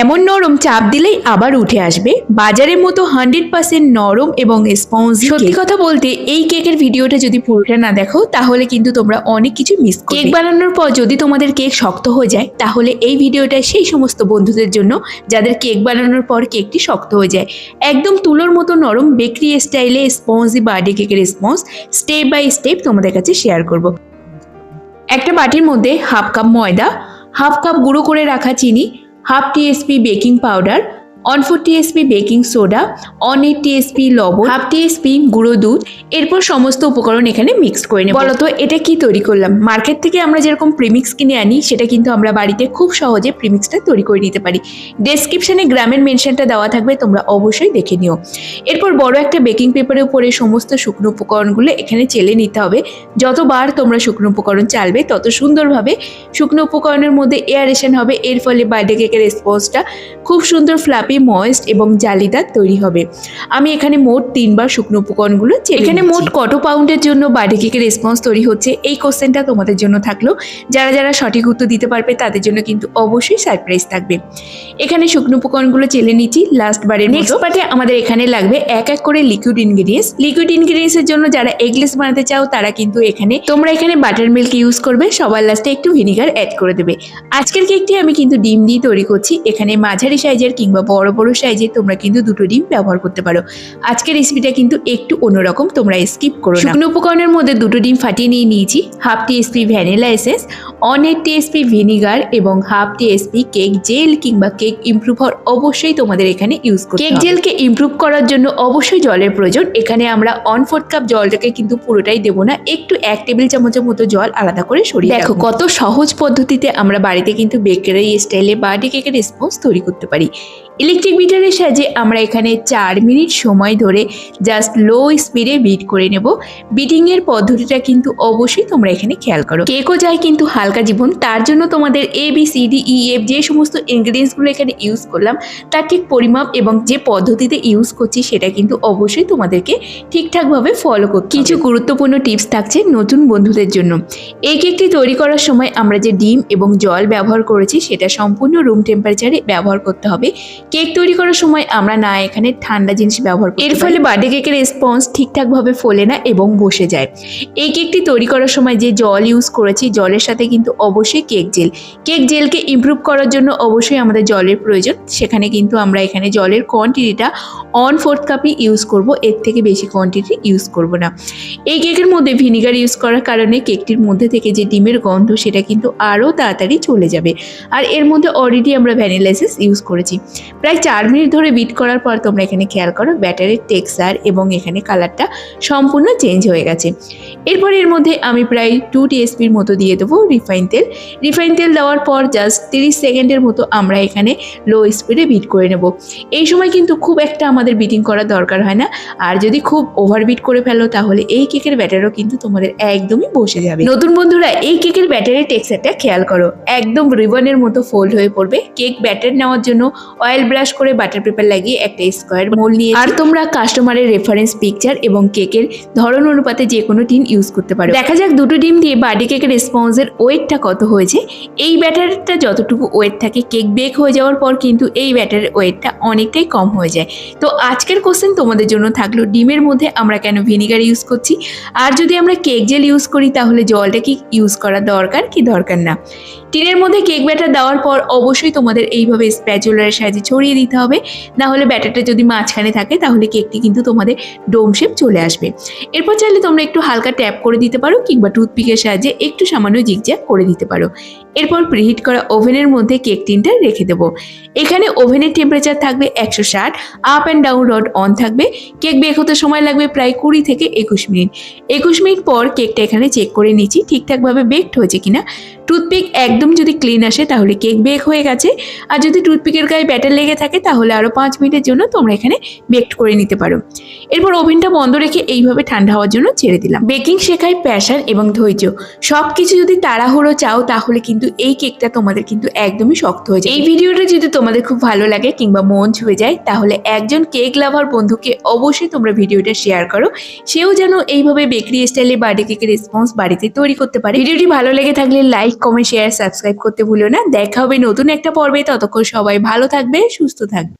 এমন নরম চাপ দিলেই আবার উঠে আসবে। বাজারের মতো হান্ড্রেড পার্সেন্ট নরম এবং স্পঞ্জ সত্যি কথা বলতে এই কেকের ভিডিওটা যদি পুরোটা না দেখো তাহলে কিন্তু তোমরা অনেক কিছু মিস কেক বানানোর পর যদি তোমাদের কেক শক্ত হয়ে যায় তাহলে এই ভিডিওটা সেই সমস্ত বন্ধুদের জন্য যাদের কেক বানানোর পর কেকটি শক্ত হয়ে যায়। একদম তুলোর মতো নরম বেকরি স্টাইলে স্পঞ্জি বার্থডে কেকের স্পঞ্জ স্টেপ বাই স্টেপ তোমাদের কাছে শেয়ার করব। একটা বাটির মধ্যে হাফ কাপ ময়দা হাফ কাপ গুঁড়ো করে রাখা চিনি half TSP baking powder one four TSP baking soda one eight TSP লবণ হাফ টিএসপি গুঁড়ো দুধ, এরপর সমস্ত উপকরণ এখানে মিক্স করে নেব। বলতো, এটা কি তৈরি করলাম? মার্কেট থেকে আমরা যেরকম প্রিমিক্স কিনে আনি, সেটা কিন্তু আমরা বাড়িতে খুব সহজে প্রিমিক্সটা তৈরি করে নিতে পারি। ডেসক্রিপশানে গ্রামের মেনশনটা দেওয়া থাকবে, তোমরা অবশ্যই দেখে নিও। এরপর বড় একটা বেকিং পেপারের উপরে সমস্ত শুকনো উপকরণগুলো এখানে চেলে নিতে হবে। যতবার তোমরা শুকনো উপকরণ চালবে, তত সুন্দরভাবে শুকনো উপকরণের মধ্যে এয়ারেশন হবে। এর ফলে বার্থডে কেকের স্পঞ্জটা খুব সুন্দর ফ্লাপি ময়েস্ট এবং জালিদার তৈরি হবে। আমি এখানে মোট তিনবার শুকনো উপকরণগুলো এখানে মোট কত পাউন্ডের জন্য বার্থডে কেকের রেসপন্স তৈরি হচ্ছে? এই কোশ্চেনটা তোমাদের জন্য থাকল। যারা যারা সঠিক উত্তর দিতে পারবে তাদের জন্য কিন্তু অবশ্যই সারপ্রাইজ থাকবে। এখানে শুকনো উপকরণগুলো চেলে নিচ্ছি লাস্ট বারের নেক্সট পার্টে আমাদের এখানে লাগবে এক এক করে লিকুইড ইনগ্রিডিয়েন্টস লিকুইড ইনগ্রিডিয়েন্টসের জন্য যারা এগলেস বানাতে চাও তারা কিন্তু এখানে তোমরা এখানে বাটার মিল্ক ইউজ করবে। সবার লাস্টে একটু ভিনিগার অ্যাড করে দেবে। আজকের কেকটি আমি কিন্তু ডিম দিয়ে তৈরি করছি। এখানে মাঝারি সাইজের কিংবা বড় বড় সাইজে তোমরা কিন্তু দুটো ডিম ব্যবহার করতে পারো। আজকের রেসিপিটা কিন্তু একটু অন্যরকম, তোমরা স্কিপ করো শুকনো উপকরণের মধ্যে দুটো ডিম ফাটিয়ে নিয়ে নিয়েছি half teaspoon vanilla essence one eight TSP vinegar এবং হাফ টিএসপি কেক জেল কিংবা কেক ইমপ্রুভ হওয়ার অবশ্যই তোমাদের এখানে ইউজ করতে কেক জেলকে ইমপ্রুভ করার জন্য অবশ্যই জলের প্রয়োজন। এখানে আমরা অন ফোর্থ কাপ জলটাকে কিন্তু পুরোটাই দেবো না একটু এক টেবিল চামচের মতো জল আলাদা করে সরিয়ে দেখো কত সহজ পদ্ধতিতে আমরা বাড়িতে কিন্তু বেকারি স্টাইলে বার্থডে কেকের স্পঞ্জ তৈরি করতে পারি। ইলেকট্রিক বিটারের সাহায্যে আমরা এখানে চার মিনিট সময় ধরে জাস্ট লো স্পিডে বিট করে নেব। বিটিংয়ের পদ্ধতিটা কিন্তু অবশ্যই তোমরা এখানে খেয়াল করো। কেকও যায় কিন্তু হালকা জীবন তার জন্য তোমাদের A B C D E F যে সমস্ত ইনগ্রিডিয়েন্টসগুলো এখানে ইউজ করলাম তার ঠিক পরিমাপ এবং যে পদ্ধতিতে ইউজ করছি সেটা কিন্তু অবশ্যই তোমাদেরকে ঠিকঠাকভাবে ফলো করতে কিছু গুরুত্বপূর্ণ টিপস থাকছে নতুন বন্ধুদের জন্য। এই কেকটি তৈরি করার সময় আমরা যে ডিম এবং জল ব্যবহার করেছি সেটা সম্পূর্ণ রুম টেম্পারেচারে ব্যবহার করতে হবে। কেক তৈরি করার সময় আমরা না এখানে ঠান্ডা জিনিস ব্যবহার করি এর ফলে বার্থডে কেকের রেসপন্স ঠিকঠাকভাবে ফোলে না এবং বসে যায়। এই কেকটি তৈরি করার সময় যে জল ইউজ করেছি জলের সাথে কিন্তু অবশ্যই কেক জেল কেক জেলকে ইমপ্রুভ করার জন্য অবশ্যই আমাদের জলের প্রয়োজন। সেখানে কিন্তু আমরা এখানে জলের কোয়ান্টিটিটা অন ফোর্থ কাপই ইউজ করব। এর থেকে বেশি কোয়ান্টিটি ইউজ করব না। এই কেকের মধ্যে ভিনিগার ইউজ করার কারণে কেকটির মধ্যে থেকে যে ডিমের গন্ধ, সেটা কিন্তু আরও তাড়াতাড়ি চলে যাবে। আর এর মধ্যে অলরেডি আমরা ভ্যানিলা এসেন্স ইউজ করেছি। প্রায় চার মিনিট ধরে বিট করার পর তোমরা এখানে খেয়াল করো ব্যাটারের টেক্সচার এবং এখানে কালারটা সম্পূর্ণ চেঞ্জ হয়ে গেছে। এরপর এর মধ্যে আমি প্রায় টু টিএসপির মতো দিয়ে দেবো রিফাইন তেল। রিফাইন তেল দেওয়ার পর জাস্ট তিরিশ সেকেন্ডের মতো আমরা এখানে লো স্পিডে বিট করে নেব। এই সময় কিন্তু খুব একটা আমাদের বিটিং করার দরকার হয় না। আর যদি খুব ওভার বিট করে ফেলো, তাহলে এই কেকের ব্যাটারও কিন্তু তোমাদের একদমই বসে যাবে। নতুন বন্ধুরা, এই কেকের ব্যাটারের টেক্সচারটা খেয়াল করো। একদম রিবনের মতো ফোল্ড হয়ে পড়বে। কেক ব্যাটার নেওয়ার জন্য অয়েল ব্রাশ করে বাটার পেপার লাগিয়ে একটা স্কোয়ার মোল নিয়ে আর তোমরা কাস্টমারের রেফারেন্স পিকচার এবং কেকের ধরন অনুপাতে যে কোনো টিন ইউজ করতে পারো। দেখা যাক দুটো ডিম দিয়ে বার্থডে কেকের রেসপন্সের ওয়েটটা কত হয়েছে? এই ব্যাটারটা যতটুকু ওয়েট থাকে, কেক বেক হয়ে যাওয়ার পর কিন্তু এই ব্যাটারের ওয়েটটা অনেকটাই কম হয়ে যায়। তো আজকের কোশ্চেন তোমাদের জন্য থাকল, ডিমের মধ্যে আমরা কেন ভিনিগার ইউজ করছি? আর যদি আমরা কেক জেল ইউজ করি, তাহলে জলটা কি ইউজ করা দরকার, কি দরকার না? টিনের মধ্যে কেক ব্যাটার দেওয়ার পর অবশ্যই তোমাদের এইভাবে স্প্যাচুলারের সাহায্যে ছড়িয়ে দিতে হবে। না হলে ব্যাটারটা যদি মাঝখানে থাকে, তাহলে কেকটি কিন্তু তোমাদের ডোম শেপ চলে আসবে। এরপর চাইলে তোমরা একটু হালকা ট্যাপ করে দিতে পারো, কিংবা টুথপিকের সাহায্যে একটু সামান্য জিগজ্যাগ করে দিতে পারো। এরপর প্রিহিট করা ওভেনের মধ্যে কেক টিনটা রেখে দেবো। এখানে ওভেনের টেম্পারেচার থাকবে একশো ষাট up and down rod on থাকবে। কেক বেক হতে সময় লাগবে প্রায় কুড়ি থেকে একুশ মিনিট। একুশ মিনিট পর কেকটা এখানে চেক করে নিচ্ছি, ঠিকঠাকভাবে বেকড হয়েছে কিনা। টুথপিক একদম যদি ক্লিন আসে তাহলে কেক বেক হয়ে গেছে। আর যদি টুথপিকের গায়ে ব্যাটার লেগে থাকে তাহলে আরও পাঁচ মিনিটের জন্য তোমরা এখানে বেকড করে নিতে পারো। এরপর ওভেনটা বন্ধ রেখে এইভাবে ঠান্ডা হওয়ার জন্য ছেড়ে দিলাম। বেকিং শেখায় প্যাশন এবং ধৈর্য। সব কিছু যদি তাড়াহুড়ো চাও তাহলে কিন্তু কিন্তু এই কেকটা তোমাদের কিন্তু একদমই শক্ত হয়ে যায়। এই ভিডিওটা যদি তোমাদের খুব ভালো লাগে কিংবা মন ছুঁয়ে যায়, তাহলে একজন কেক লাভার বন্ধুকে অবশ্যই তোমরা ভিডিওটা শেয়ার করো। সেও যেন এইভাবে বেকারি স্টাইলে বার্থডে কেকের রেসপন্স বাড়িতে তৈরি করতে পারে। ভিডিওটি ভালো লেগে থাকলে লাইক কমেন্ট শেয়ার সাবস্ক্রাইব করতে ভুলো না। দেখা হবে নতুন একটা পর্বে। ততক্ষণ সবাই ভালো থাকবে, সুস্থ থাকবে।